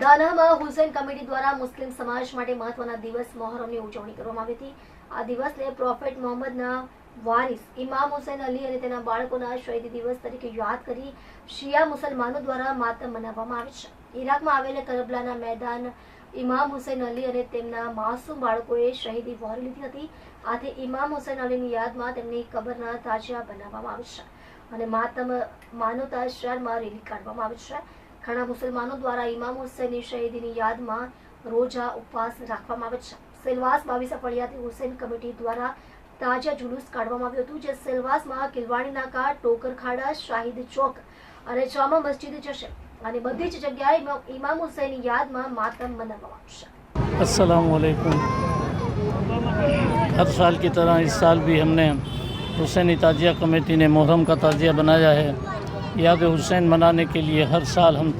દાનામાં Hussain committee દ્વારા મુસ્લિમ સમાજ માટે મહત્વના દિવસ મોહરમની ઉજવણી કરવામાં આવી હતી. આ દિવસને પ્રોફેટ મોહમ્મદના વારિસ, ઇમામ હુસેન અલી અને તેના બાળકોના શહીદી દિવસ તરીકે યાદ કરી શિયા મુસલમાનો દ્વારા માતમ મનાવવામાં આવે છે. ઈરાકમાં આવેલા કરબલાના મેદાન ઇમામ હુસેન અલી અને તેમના માસૂમ બાળકોએ શહીદી વહોરી લીધી હતી. આથી ઇમામ હુસેન અલીની યાદમાં તેમની કબરના તાજિયા બનાવવામાં આવે છે અને માતમ માનવતા શહેરમાં રેલી કાઢવામાં આવે છે. ج مسجد بڑی یاد منسلام ہر سال کی طرح بنایا ہے یاد حسین منانے کے لیے ہر سال ہم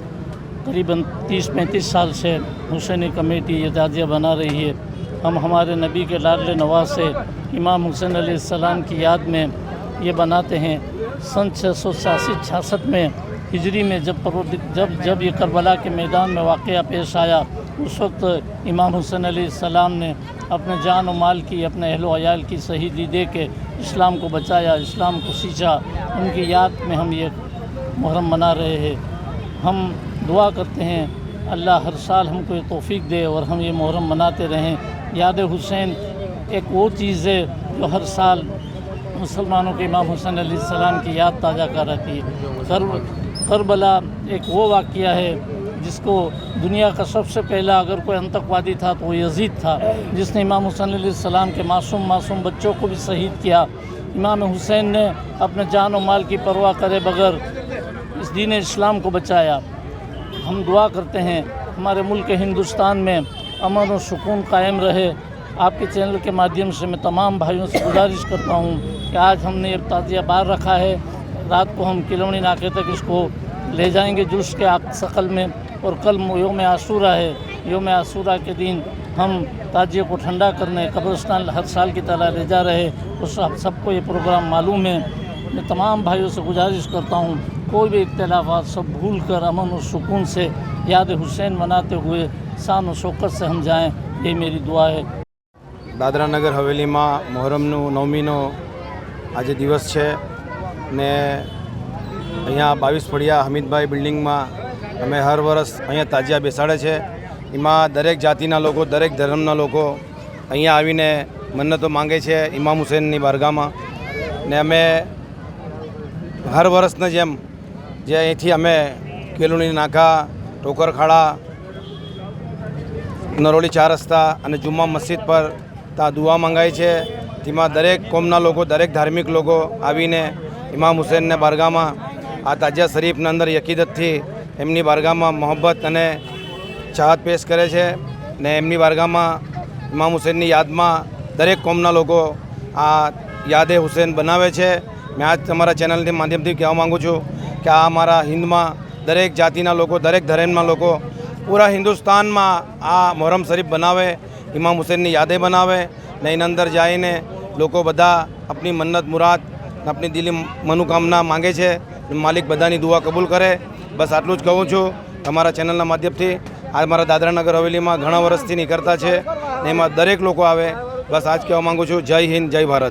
قریباً تیس پینتیس سال سے حسین کمیٹی یہ دادیہ بنا رہی ہے۔ ہم ہمارے نبی کے لاڈل نواز سے امام حسین علیہ السلام کی یاد میں یہ بناتے ہیں۔ سن چھ سو ساسی چھیاسٹھ میں ہجری میں جب جب جب یہ کربلا کے میدان میں واقعہ پیش آیا، اس وقت امام حسین علیہ السلام نے اپنے جان و مال کی، اپنے اہل و عیال کی شہیدی دے کے اسلام کو بچایا، اسلام کو سیچا۔ ان کی یاد میں ہم یہ محرم منا رہے ہیں۔ ہم دعا کرتے ہیں، اللہ ہر سال ہم کو یہ توفیق دے اور ہم یہ محرم مناتے رہیں۔ یاد حسین، ایک وہ چیز ہے جو ہر سال مسلمانوں کے امام حسین علیہ السلام کی یاد تازہ کر رہتی ہے۔ کربلا ایک وہ واقعہ ہے جس کو دنیا کا سب سے پہلا اگر کوئی انتقوادی تھا تو وہ یزید تھا۔ جس نے امام حسین علیہ السلام کے معصوم معصوم بچوں کو بھی شہید کیا۔ امام حسین نے اپنے جان و مال کی پرواہ کرے بغیر اس دین اسلام کو بچایا۔ ہم دعا کرتے ہیں، ہمارے ملک ہندوستان میں امن و سکون قائم رہے۔ آپ کے چینل کے مادھیم سے میں تمام بھائیوں سے گزارش کرتا ہوں کہ آج ہم نے یہ تعزیہ بار رکھا ہے۔ رات کو ہم کلونی ناکے تک اس کو لے جائیں گے جوس کے شکل میں۔ اور کل یوم آسورہ ہے۔ یوم آسورہ کے دن ہم تاجیہ کو ٹھنڈا کرنے، قبرستان ہر سال کی طرح لے جا رہے۔ उस आप सबको ये प्रोग्राम मालूम है मैं तमाम भाइयों से गुजारिश करता हूँ कोई भी इख्तलाफात सब भूल कर अमन और सुकून से याद हुसैन मनाते हुए शान और शौकत से हम जाएँ ये मेरी दुआ है દાદરા નગર હવેલીમાં મોહરમનું નવમીનો આજે દિવસ છે ને અહીંયા બાવીસ ફળિયા હમીદભાઈ બિલ્ડિંગમાં અમે હર વર્ષ અહીંયા તાજિયા બેસાડે છે એમાં દરેક જાતિના લોકો દરેક ધર્મના લોકો અહીંયા આવીને મન્નતો માંગે છે ઇમામ હુસેનની બારગામાં. ને અમે હર વર્ષની જેમ જે અહીંથી અમે કેલુણી નાકા ટોકરખાડા નરોલી ચાર રસ્તા અને જુમ્મા મસ્જિદ પર ત્યાં દુઆ મંગાઈ છે. તેમાં દરેક કોમના લોકો, દરેક ધાર્મિક લોકો આવીને ઇમામ હુસેનને બારગામાં, આ તાજિયા શરીફના અંદર યકીદતથી એમની બારગામાં મોહબ્બત અને ચાહત પેશ કરે છે. ને એમની બારગામાં ઇમામ હુસેનની યાદમાં દરેક કોમના લોકો આ યાદે હુસેન બનાવે છે. મેં આજ તમારા ચેનલની માધ્યમથી કહેવા માગું છું કે આ અમારા હિન્દમાં દરેક જાતિના લોકો, દરેક ધર્મના લોકો પૂરા હિન્દુસ્તાનમાં આ મોહરમ શરીફ બનાવે, ઇમામ હુસેનની યાદે બનાવે. ને એની અંદર જઈને લોકો બધા આપણી મન્નત, મુરાદ આપણી દિલી મનોકામના માંગે છે માલિક બધાની દુઆ કબૂલ કરે. બસ આટલું જ કહું છું. તમારા ચેનલના માધ્યમથી આ મારા દાદરાનગર હવેલીમાં ઘણા વર્ષથી નીકળતા છે. ને એમાં દરેક લોકો આવે. બસ આજ કહેવા માગું છું જય હિન્દ જય ભારત.